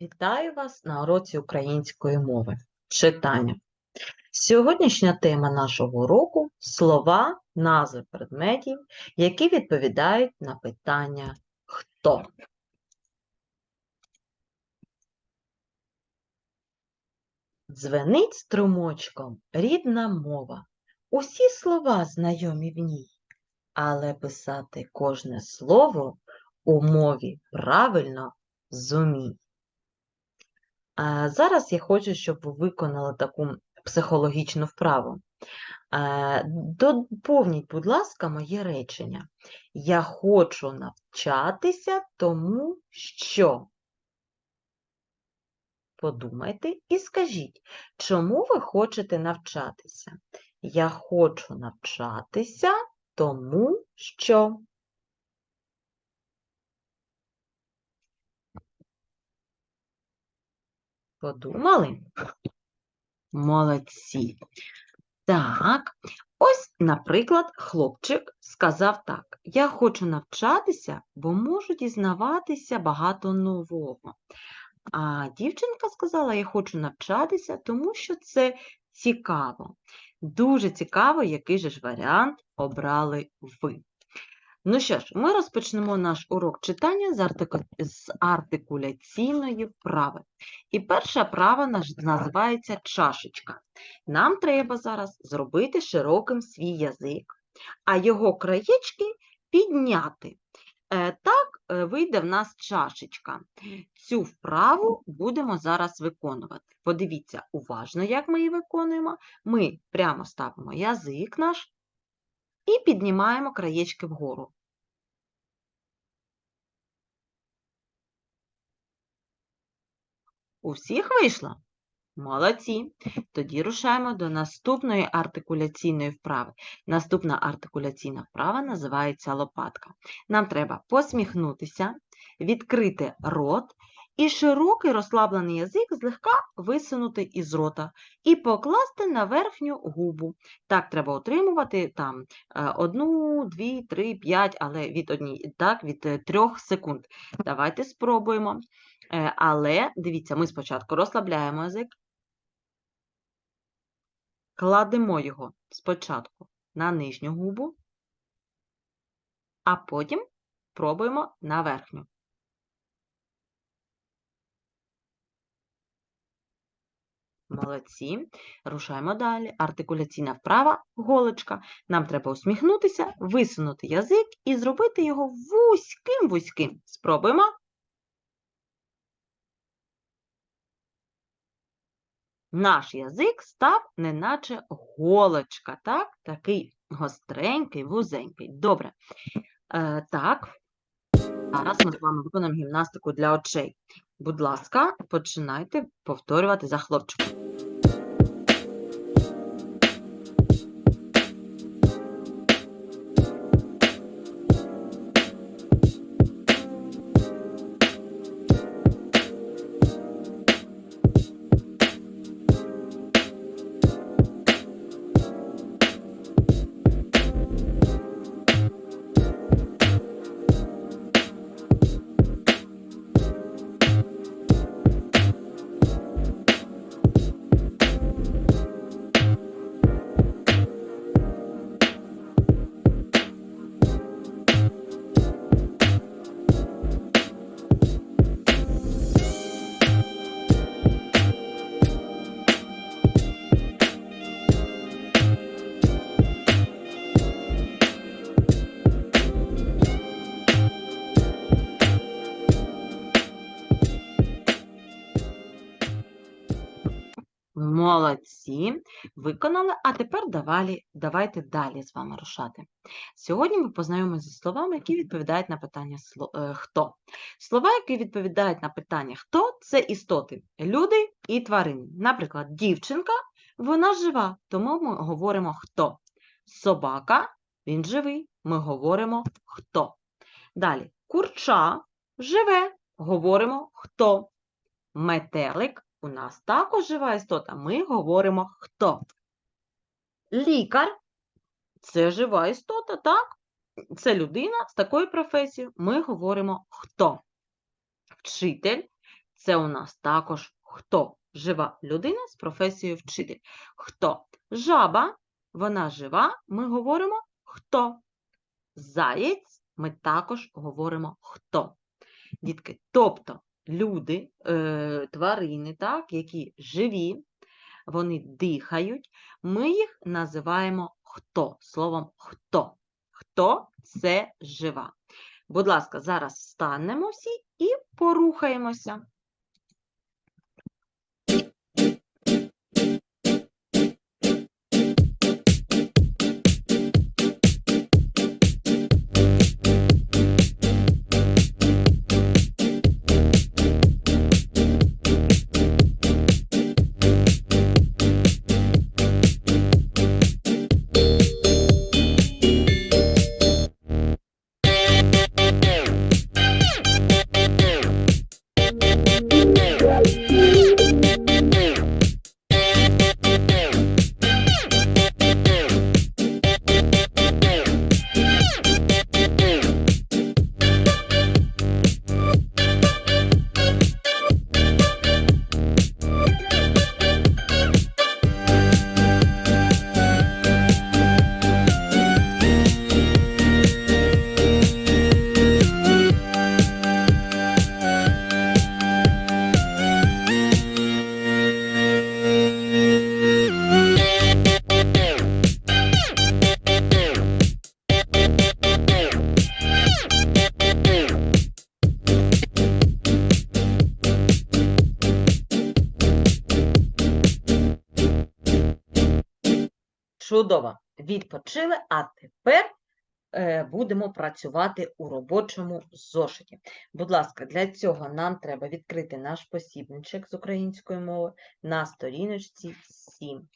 Вітаю вас на уроці української мови. Читання. Сьогоднішня тема нашого уроку слова, назви предметів, які відповідають на питання хто. Дзвенить струмочком рідна мова. Усі слова знайомі в ній, але писати кожне слово у мові правильно зумій. Зараз я хочу, щоб ви виконали таку психологічну вправу. Доповніть, будь ласка, моє речення. Я хочу навчатися, тому що. Подумайте і скажіть, чому ви хочете навчатися? Я хочу навчатися, тому що. Подумали? Молодці. Так, ось, наприклад, хлопчик сказав так: Я хочу навчатися, бо можу дізнаватися багато нового. А дівчинка сказала: Я хочу навчатися, тому що це цікаво. Дуже цікаво, який же ж варіант обрали ви. Ну що ж, ми розпочнемо наш урок читання з, артику... з артикуляційної вправи. І перша вправа називається чашечка. Нам треба зараз зробити широким свій язик, а його краєчки підняти. Е, Так е, вийде в нас чашечка. Цю вправу будемо зараз виконувати. Подивіться уважно, як ми її виконуємо. Ми прямо ставимо язик наш і піднімаємо краєчки вгору. У всіх вийшло? Молодці. Тоді рушаємо до наступної артикуляційної вправи. Наступна артикуляційна вправа називається лопатка. Нам треба посміхнутися, відкрити рот і широкий розслаблений язик злегка висунути із рота і покласти на верхню губу. Так треба отримувати там е, одну, дві, три, п'ять, але від одні, так, від е, трьох секунд. Давайте спробуємо. Е, Але дивіться, ми спочатку розслабляємо язик, кладемо його спочатку на нижню губу, а потім пробуємо на верхню. Молодці. Рушаємо далі. Артикуляційна вправа голочка. Нам треба усміхнутися, висунути язик і зробити його вузьким-вузьким. Спробуємо. Наш язик став неначе голочка, так? Такий гостренький, вузенький. Добре. Е, так, зараз ми з вами виконуємо гімнастику для очей. Будь ласка, починайте повторювати за хлопчиком. Молодці, виконали, а тепер давалі, давайте далі з вами рушати. Сьогодні ми познайомимося зі словами, які відповідають на питання е, хто. Слова, які відповідають на питання хто, це істоти, люди і тварини. Наприклад, дівчинка, вона жива, тому ми говоримо хто. Собака, він живий, ми говоримо хто. Далі, курча живе, говоримо хто. Метелик у нас також жива істота, ми говоримо хто. Лікар це жива істота, так? Це людина з такою професією, ми говоримо хто. Вчитель Це у нас також хто? Жива людина з професією вчитель. Хто? Жаба, вона жива, ми говоримо хто. Заєць ми також говоримо хто. Дітки, тобто люди, е, тварини, так, які живі, вони дихають, ми їх називаємо хто, словом хто. Хто це жива. Будь ласка, зараз встанемо всі і порухаємося. Чудово. Відпочили, а тепер е, будемо працювати у робочому зошиті. Будь ласка, для цього нам треба відкрити наш посібничок з української мови на сторіночці 7.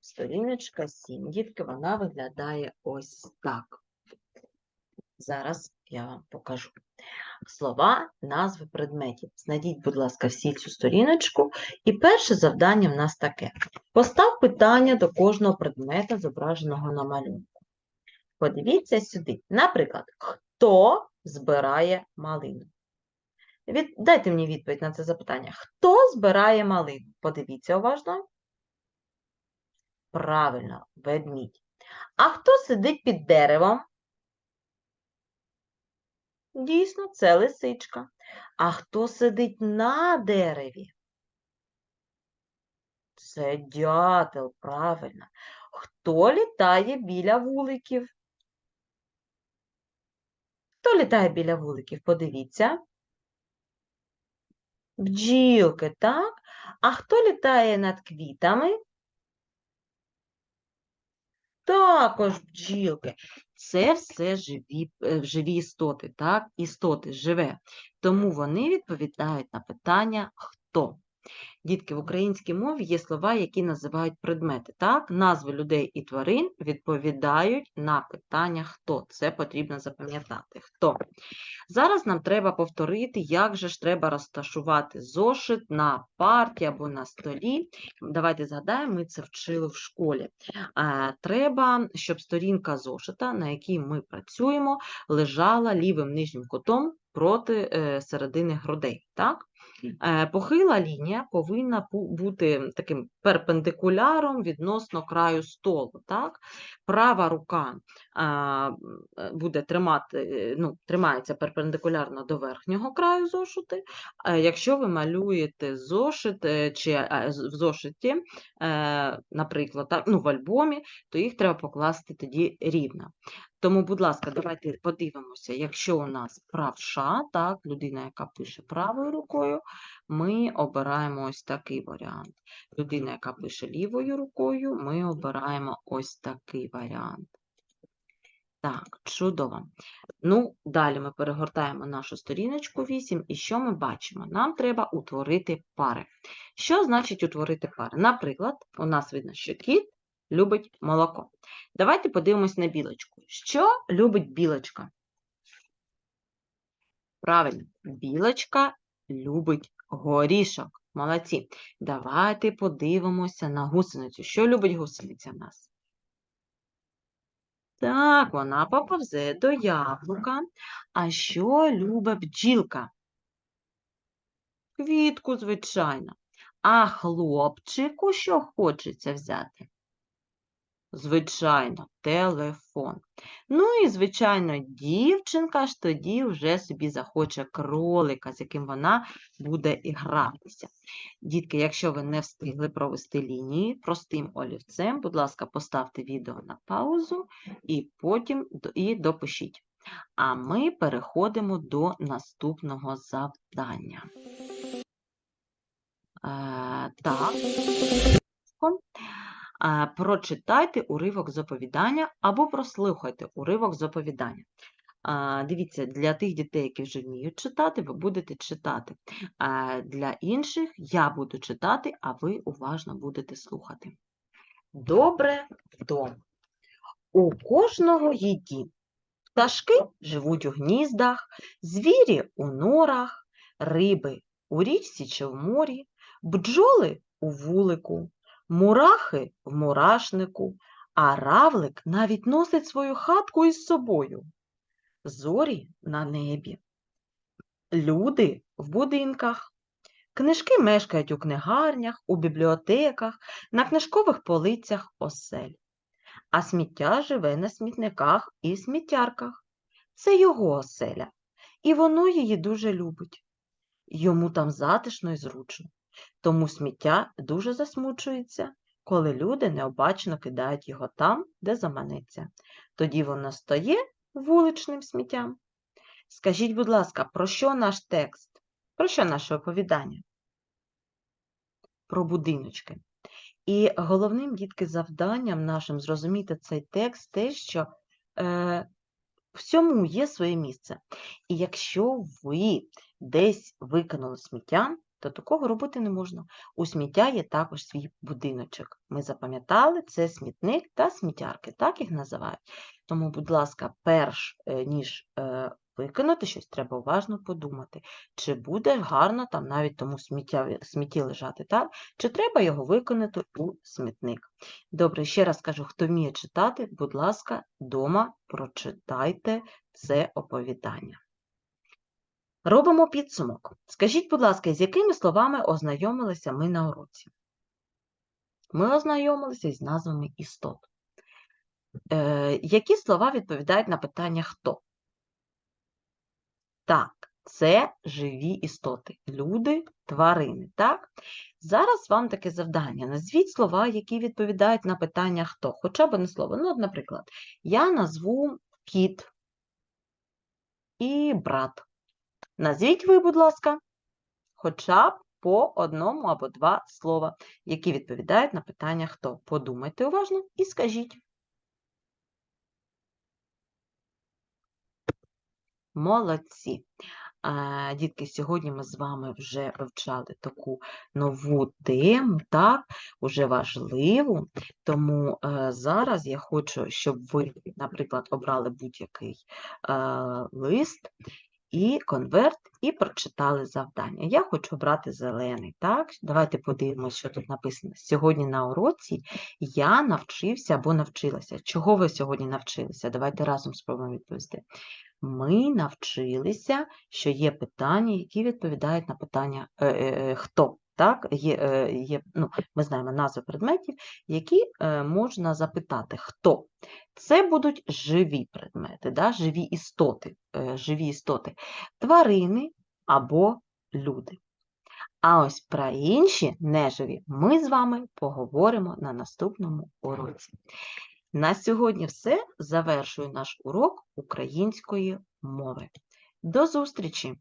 Сторіночка 7. Дітки, вона виглядає ось так. Зараз я вам покажу. Слова, назви предметів. Знайдіть, будь ласка, всі цю сторіночку. І перше завдання в нас таке. Постав питання до кожного предмета, зображеного на малюнку. Подивіться сюди. Наприклад, хто збирає малину? Від... Дайте мені відповідь на це запитання. Хто збирає малину? Подивіться уважно. Правильно, ведмідь. А хто сидить під деревом? Дійсно, це лисичка. А хто сидить на дереві? Це дятел, правильно. Хто літає біля вуликів? Хто літає біля вуликів? Подивіться. Бджілки, так? А хто літає над квітами? Також бджілки. Це все живі, е, живі істоти, так? Істоти живе. Тому вони відповідають на питання хто. Дітки, в українській мові є слова, які називають предмети. Так? Назви людей і тварин відповідають на питання хто. Це потрібно запам'ятати. Хто. Зараз нам треба повторити, як же ж треба розташувати зошит на парті або на столі. Давайте згадаємо, ми це вчили в школі. Е, Треба, щоб сторінка зошита, на якій ми працюємо, лежала лівим нижнім кутом проти е, середини грудей. Так? Е, Похила лінія повинна бути таким перпендикуляром відносно краю столу. Так? Права рука е, буде тримати, е, ну, тримається перпендикулярно до верхнього краю зошити. Якщо ви малюєте зошит чи в зошиті, наприклад, так, ну, в альбомі, то їх треба покласти тоді рівно. Тому, будь ласка, давайте подивимося, якщо у нас правша, так, людина, яка пише правою рукою, ми обираємо ось такий варіант. Людина, яка пише лівою рукою, ми обираємо ось такий варіант. Так, чудово. Ну, далі ми перегортаємо нашу сторіночку 8, і що ми бачимо? Нам треба утворити пари. Що значить утворити пари? Наприклад, у нас видно, що кіт любить молоко. Давайте подивимось на білочку. Що любить білочка? Правильно, білочка любить горішок. Молодці. Давайте подивимося на гусеницю. Що любить гусениця в нас? Так, вона поповзе до яблука. А що любить бджілка? Квітку, звичайно. А хлопчику що хочеться взяти? Звичайно, телефон. Ну і, звичайно, дівчинка ж тоді вже собі захоче кролика, з яким вона буде гратися. Дітки, якщо ви не встигли провести лінії простим олівцем, будь ласка, поставте відео на паузу і потім і допишіть. А ми переходимо до наступного завдання. Е, так. Е, Прочитайте уривок з оповідання або прослухайте уривок з оповідання. Дивіться, для тих дітей, які вже вміють читати, ви будете читати. Для інших я буду читати, а ви уважно будете слухати. Добре вдома. У кожного є дім. Пташки живуть у гніздах, звірі у норах, риби у річці чи в морі, бджоли у вулику, мурахи в мурашнику, а равлик навіть носить свою хатку із собою. Зорі на небі, люди в будинках, книжки мешкають у книгарнях, у бібліотеках, на книжкових полицях осель а сміття живе на смітниках і сміттярках. Це його оселя, і воно її дуже любить. Йому там затишно і зручно, тому сміття дуже засмучується, коли люди необачно кидають його там, де заманеться. Тоді воно стає вуличним сміттям. Скажіть, будь ласка, про що наш текст? Про що наше оповідання? Про будиночки. І головним, дітки, завданням нашим зрозуміти цей текст те, що е, всьому є своє місце. І якщо ви десь викинули сміття, то такого робити не можна. У сміття є також свій будиночок. Ми запам'ятали, це смітник та сміттярки, так їх називають. Тому, будь ласка, перш е, ніж е, викинути щось, треба уважно подумати, чи буде гарно там навіть тому сміття, смітті лежати, так? чи треба його викинути у смітник. Добре, ще раз кажу, хто вміє читати, будь ласка, дома прочитайте це оповідання. Робимо підсумок. Скажіть, будь ласка, з якими словами ознайомилися ми на уроці? Ми ознайомилися з назвами істот. Е, які слова відповідають на питання хто? Так, це живі істоти, люди, тварини. Так? Зараз вам таке завдання. Назвіть слова, які відповідають на питання хто. Хоча б одне слово. Ну, от, наприклад, я назву кіт і брат. Назвіть ви, будь ласка, хоча б по одному або два слова, які відповідають на питання хто. Подумайте уважно і скажіть. Молодці. Дітки, сьогодні ми з вами вже вивчали таку нову тему, так, уже важливу. Тому е, зараз я хочу, щоб ви, наприклад, обрали будь-який е, лист і конверт, і прочитали завдання. Я хочу обрати зелений. Так? Давайте подивимося, що тут написано. Сьогодні на уроці я навчився або навчилася. Чого ви сьогодні навчилися? Давайте разом спробуємо відповісти. Ми навчилися, що є питання, які відповідають на питання е, е, хто. Так, є, е, є, ну, ми знаємо назви предметів, які е, можна запитати хто. Це будуть живі предмети, да, живі істоти, е, живі істоти, тварини або люди. А ось про інші неживі ми з вами поговоримо на наступному уроці. На сьогодні все. Завершую наш урок української мови. До зустрічі!